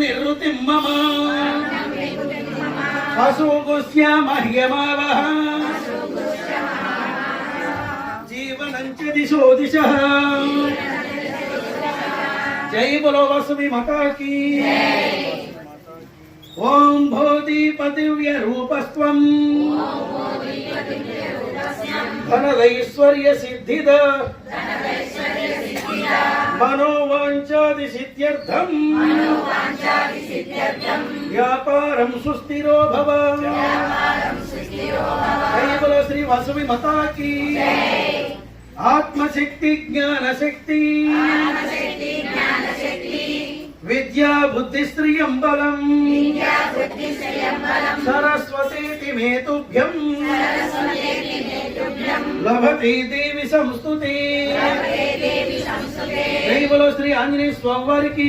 వేదో భగ్నం మమ అశోగోస్యామహ్యమావహ జీవనం చ దిశో దిశ జై బలో వసుమి మతాకి. ఓం భోతి భూతిపతివ్య రూపస్త్వం ధనదైశ్వర్య సిద్ధిద. మనోవాంఛాది సిద్ధ్యర్థం వ్యాపారం సుస్థిరో భవ కైవల శ్రీ వసువి మతాకి. ఆత్మశక్తి జ్ఞాన శక్తి విద్యా బుద్ధి శ్రియం బలం సరస్వతీతి మేతుభ్యం లభతే దేవి సంస్తుతే దైవలో శ్రీ ఆంజనేయ స్వామి వారికి.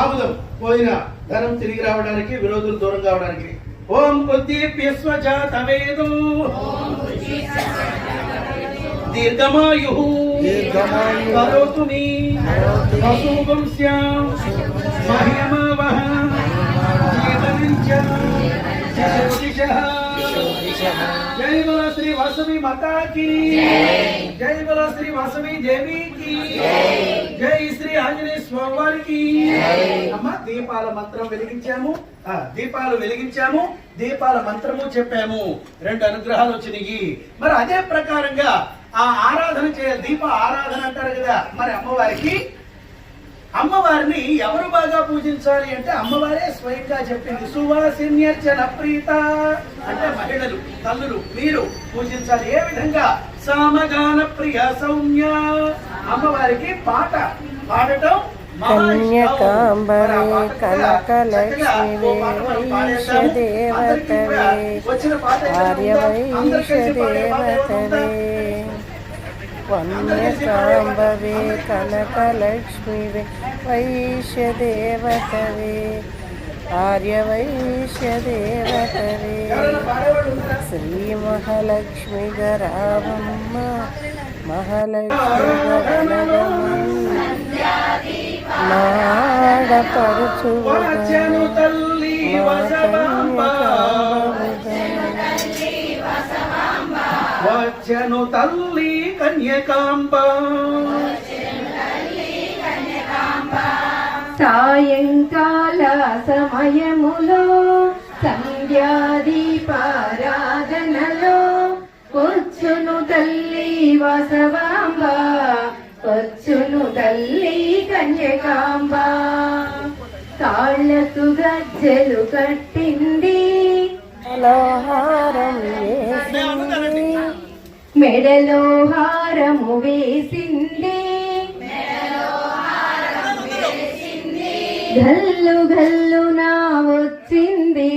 ఆముదం పోయిన ధనం తిరిగి రావడానికి విరోధులు దూరం కావడానికి. ఓం బుద్ధిప్యస్వజాతవేదు దీర్ఘమాయు. దీర్ఘమాయుః. కరోతు మీ మీ వసూవంశ్యాం మహ్యమావహ జై బల శ్రీ వాసవి మాతాకి జై బల శ్రీ వాసవి దేవికి జై శ్రీ ఆంజనేయ స్వామి వారికి అమ్మ దీపాల మంత్రం వెలిగించాము. ఆ, దీపాలు వెలిగించాము. దీపాల మంత్రము చెప్పాము. రెండు అనుగ్రహాలు వచ్చినాయి. మరి అదే ప్రకారంగా ఆ ఆరాధన చేయాలి. దీప ఆరాధన అంటారు కదా మరి అమ్మవారికి అమ్మవారిని ఎవరు బాగా పూజించాలి అంటే అమ్మవారే స్వయంగా చెప్పింది. సువాసిన్యర్చన ప్రీత అంటే మహిళలు తల్లులు మీరు పూజించాలి. ఏ విధంగా? సామగాన ప్రియ సౌమ్య. అమ్మవారికి పాట పాడటం కన్యకాంబరే కనకలక్ష్మివే వైశ్యదేవతవే ఆర్యవైశ్యదేవతవే వన్యకాంబవే కనకలక్ష్మివే వైశ్యదేవతవే ఆర్యవైశ్యదేవతవే శ్రీమహాలక్ష్మి గరావమ్మ మహాలక్ష్మి వచ్చెను తల్లి కన్యకాంబ. సాయంకాల సమయములో సంధ్యాదీపారాధనలో వచ్చును తల్లి వసవాంబ వచ్చును తల్లి కన్యకాంబ. కాళ్ళకు గజ్జలు కట్టింది అలహారం వేసింది మెడలో హారము వేసింది. గల్లు గల్లు నా వచ్చింది.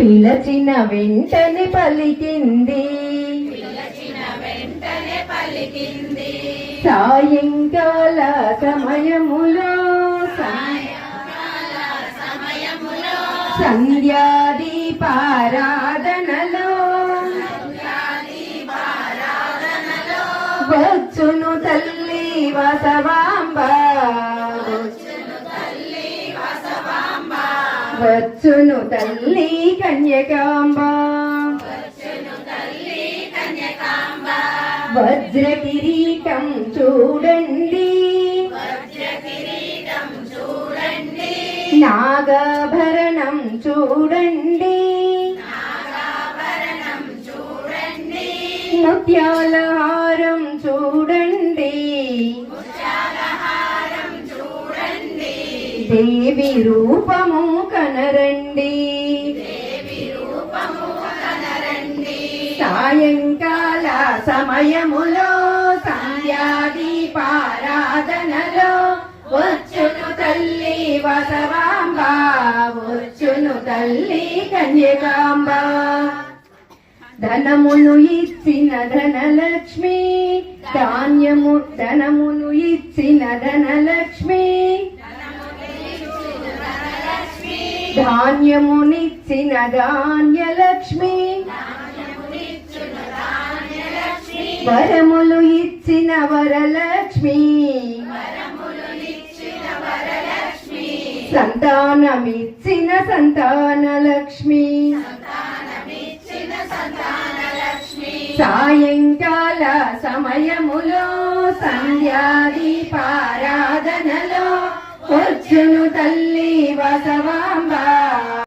పిలచిన వెంటనే పలికింది. సాయంకాల సమయములో సంధ్యాదీపారాధనలో వచ్చును తల్లి వసవాంబ. వచ్చును తల్లి కన్యకాంబ. వజ్ర కిరీటం చూడండి. నాగాభరణం చూడండి. ముత్యాల హారం చూడండి. దేవి రూపము కనరండి. సాయంకాల సమయములో సంధ్యాదీపారాధనలో వచ్చును తల్లి వసవాంబ వచ్చును తల్లి కన్యకాంబా. ధనమును ఇచ్చిన ధనలక్ష్మి ధాన్యము ధనమును ఇచ్చిన ధనలక్ష్మి ధాన్యమునిచ్చిన ధాన్యలక్ష్మి వరములు ఇచ్చిన వరలక్ష్మి సంతానమిచ్చిన సంతానలక్ష్మి. సాయంకాల సమయములో సంధ్యాదీపారాధనలో వచ్చును తల్లి వసవాంబ